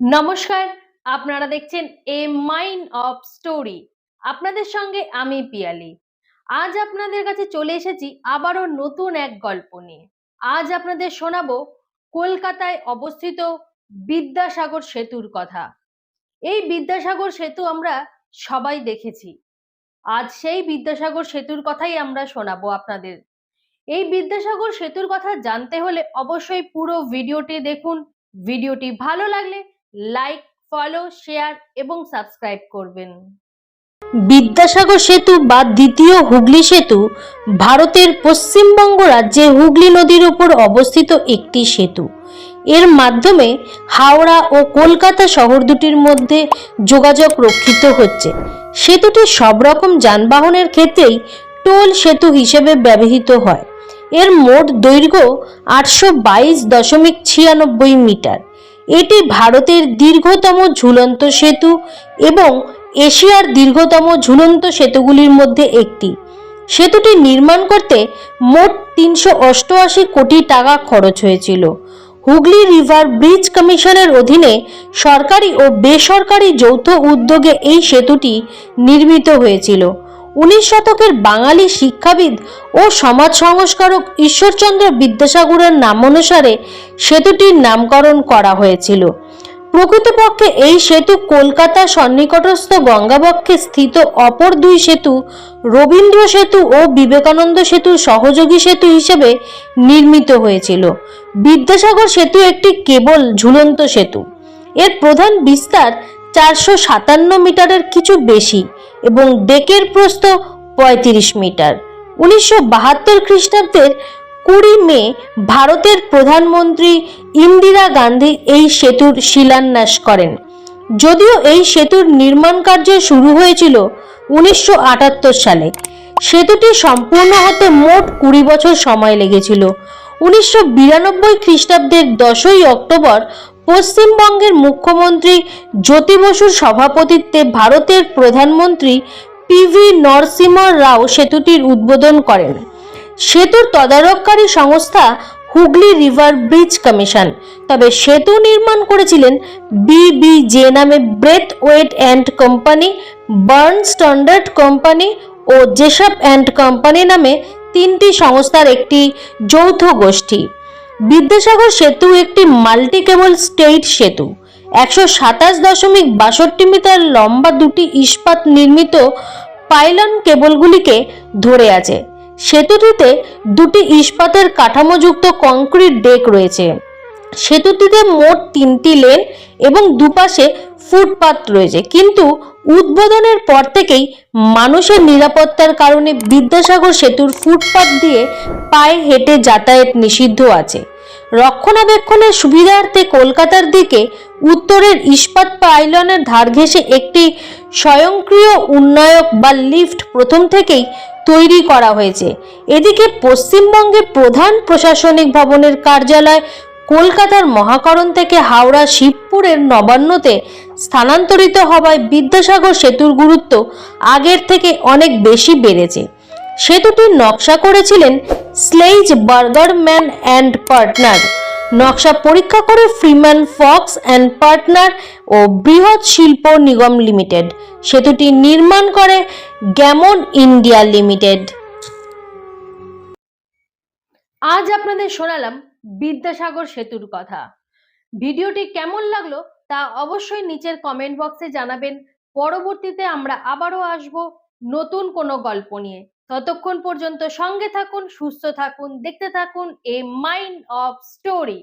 নমস্কার, আপনারা দেখছেন এ মাইন্ড অফ স্টোরি আপনাদের সঙ্গে আমি পিয়ালি। আজ আপনাদের কাছে চলে এসেছি আবারও নতুন এক গল্প নিয়ে। আজ আপনাদের শোনাবো কলকাতায় অবস্থিত বিদ্যাসাগর সেতুর কথা। এই বিদ্যাসাগর সেতু আমরা সবাই দেখেছি। আজ সেই বিদ্যাসাগর সেতুর কথাই আমরা শোনাবো আপনাদের। এই বিদ্যাসাগর সেতুর কথা জানতে হলে অবশ্যই পুরো ভিডিওটি দেখুন। ভিডিওটি ভালো লাগলে লাইক ফলো শেয়ার এবং সাবস্ক্রাইব করবেন। বিদ্যাসাগর সেতু বা দ্বিতীয় হুগলি সেতু ভারতের পশ্চিমবঙ্গ রাজ্যে হুগলি নদীর উপর অবস্থিত একটি সেতু। এর মাধ্যমে হাওড়া ও কলকাতা শহর দুটির মধ্যে যোগাযোগ রক্ষিত হচ্ছে। সেতুটি সব রকম যানবাহনের ক্ষেত্রেই টোল সেতু হিসেবে ব্যবহৃত হয়। এর মোট দৈর্ঘ্য আটশো বাইশ দশমিক ছিয়ানব্বই মিটার। এটি ভারতের দীর্ঘতম ঝুলন্ত সেতু এবং এশিয়ার দীর্ঘতম ঝুলন্ত সেতুগুলির মধ্যে একটি। সেতুটি নির্মাণ করতে মোট তিনশো অষ্টআশি কোটি টাকা খরচ হয়েছিল। হুগলি রিভার ব্রিজ কমিশনের অধীনে সরকারি ও বেসরকারি যৌথ উদ্যোগে এই সেতুটি নির্মিত হয়েছিল। উনিশ শতকের বাঙালি শিক্ষাবিদ ও সমাজ সংস্কারক ঈশ্বরচন্দ্র বিদ্যাসাগরের নামানুসারে সেতুটির নামকরণ করা হয়েছিল। প্রকৃতপক্ষে এই সেতু কলকাতা সন্নিকটস্থ গঙ্গাবক্ষে স্থিত অপর দুই সেতু রবীন্দ্র সেতু ও বিবেকানন্দ সেতুর সহযোগী সেতু হিসেবে নির্মিত হয়েছিল। বিদ্যাসাগর সেতু একটি কেবল ঝুলন্ত সেতু। এর প্রধান বিস্তার চারশো সাতান্ন মিটারের কিছু বেশি এবং ডেকের প্রস্থ পঁয়ত্রিশ মিটার। উনিশশো বাহাত্তর খ্রিস্টাব্দের কুড়ি মে ভারতের প্রধানমন্ত্রী ইন্দিরা গান্ধী এই সেতুর শিলান্যাস করেন। যদিও এই সেতুর নির্মাণ কার্য শুরু হয়েছিল উনিশশো আটাত্তর সালে। সেতুটি সম্পূর্ণ হতে মোট কুড়ি বছর সময় লেগেছিল। উনিশশো বিরানব্বই খ্রিস্টাব্দের দশই অক্টোবর পশ্চিমবঙ্গের মুখ্যমন্ত্রী জ্যোতি বসুর সভাপতিত্বে ভারতের প্রধানমন্ত্রী পিভি নরসিংহ রাও সেতুটির উদ্বোধন করেন। সেতুর তদারককারী সংস্থা হুগলি রিভার ব্রিজ কমিশন। তবে সেতু নির্মাণ করেছিলেন বিবিজে নামে Braithwaite and company Burn Standard company O Jessop and company নামে তিনটি সংস্থার একটি যৌথ গোষ্ঠী। বিদ্যাসাগর সেতু একটি মাল্টি কেবল স্টেট সেতু। একশো সাতাশ দশমিক বাষট্টি মিটার লম্বা দুটি ইস্পাত নির্মিত পাইলন কেবলগুলিকে ধরে আছে। সেতুটিতে দুটি ইস্পাতের কাঠামোযুক্ত কংক্রিট ডেক রয়েছে। সেতুটিতে মোট তিনটি লেন এবং দুপাশে ফুটপাত রয়েছে। কিন্তু উদ্বোধনের পর থেকেই মানুষের নিরাপত্তার কারণে বিদ্যাসাগর সেতুর ফুটপাত দিয়ে পায়ে হেঁটে যাতায়াত নিষিদ্ধ আছে। রক্ষণাবেক্ষণের সুবিধার্থে কলকাতার দিকে উত্তরের ইস্পাত পাইলনের ধার ঘেঁষে একটি স্বয়ংক্রিয় উন্নয়ক বা লিফট প্রথম থেকেই তৈরি করা হয়েছে। এদিকে পশ্চিমবঙ্গে প্রধান প্রশাসনিক ভবনের কার্যালয় কলকাতার মহাকরণ থেকে হাওড়া শিবপুরের নবান্নতে স্থানান্তরিত হওয়ায় বিদ্যাসাগর সেতুর গুরুত্ব আগের থেকে অনেক বেশি বেড়েছে। সেতুটির নকশা করেছিলেন Schlaich Bergermann and partner. নকশা পরীক্ষা করে ফ্রিম্যান ফক্স অ্যান্ড পার্টনার ও বৃহৎ শিল্প নিগম লিমিটেড। সেতুটি নির্মাণ করে গ্যামন ইন্ডিয়া লিমিটেড। আজ আপনাদের শোনালাম বিদ্যাসাগর সেতুর কথা। ভিডিওটি কেমন লাগল তা অবশ্যই নিচের কমেন্ট বক্সে জানাবেন। পরবর্তীতে আমরা আবারও আসব নতুন কোনো গল্প নিয়ে। ততক্ষণ পর্যন্ত সঙ্গে থাকুন, সুস্থ থাকুন, দেখতে থাকুন এ মাইন্ড অফ স্টোরি।